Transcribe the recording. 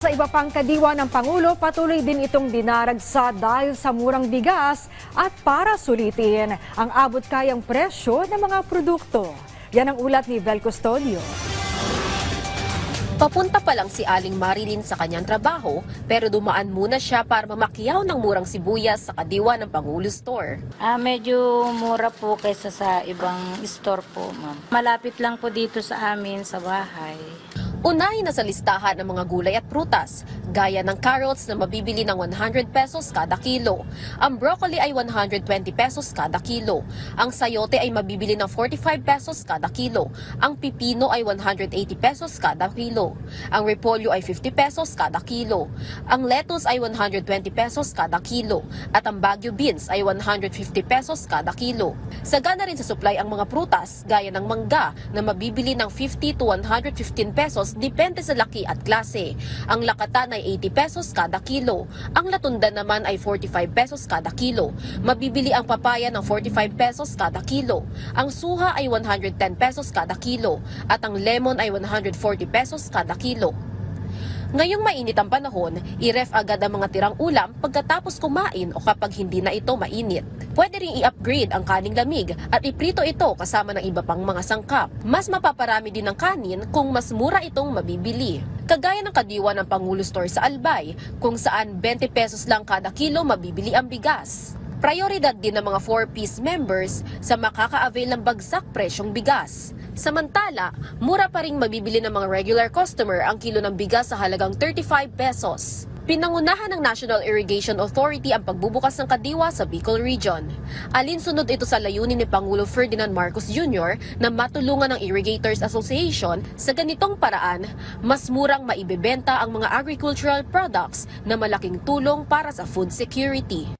Sa iba pang kadiwa ng Pangulo, patuloy din itong dinaragsa dahil sa murang bigas at para sulitin ang abot kayang presyo ng mga produkto. Yan ang ulat ni Vel Custodio. Papunta pa lang si Aling Marilyn sa kanyang trabaho pero dumaan muna siya para mamakyaw ng murang sibuyas sa kadiwa ng Pangulo Store. Ah, medyo mura po kaysa sa ibang store po, ma'am. Malapit lang po dito sa amin sa bahay. Unahin na sa listahan ng mga gulay at prutas, gaya ng carrots na mabibili ng 100 pesos kada kilo. Ang broccoli ay 120 pesos kada kilo. Ang sayote ay mabibili ng 45 pesos kada kilo. Ang pipino ay 180 pesos kada kilo. Ang repolyo ay 50 pesos kada kilo. Ang lettuce ay 120 pesos kada kilo. At ang Baguio beans ay 150 pesos kada kilo. Sagana rin sa supply ang mga prutas, gaya ng mangga na mabibili ng 50 to 115 pesos depende sa laki at klase. Ang lakatan ay 80 pesos kada kilo. Ang latunda naman ay 45 pesos kada kilo. Mabibili ang papaya ng 45 pesos kada kilo. Ang suha ay 110 pesos kada kilo. At ang lemon ay 140 pesos kada kilo. Ngayong mainit ang panahon, i-ref agad ang mga tirang ulam pagkatapos kumain o kapag hindi na ito mainit. Pwede ring i-upgrade ang kaning lamig at iprito ito kasama ng iba pang mga sangkap. Mas mapaparami din ng kanin kung mas mura itong mabibili. Kagaya ng kadiwa ng Pangulo Store sa Albay, kung saan 20 pesos lang kada kilo mabibili ang bigas. Prioridad din ng mga 4-piece members sa makaka-avail ng bagsak presyong bigas. Samantala, mura pa rin mabibili ng mga regular customer ang kilo ng bigas sa halagang 35 pesos. Pinangunahan ng National Irrigation Authority ang pagbubukas ng kadiwa sa Bicol Region. Alinsunod ito sa layunin ni Pangulo Ferdinand Marcos Jr. na matulungan ng Irrigators Association sa ganitong paraan, mas murang maibebenta ang mga agricultural products na malaking tulong para sa food security.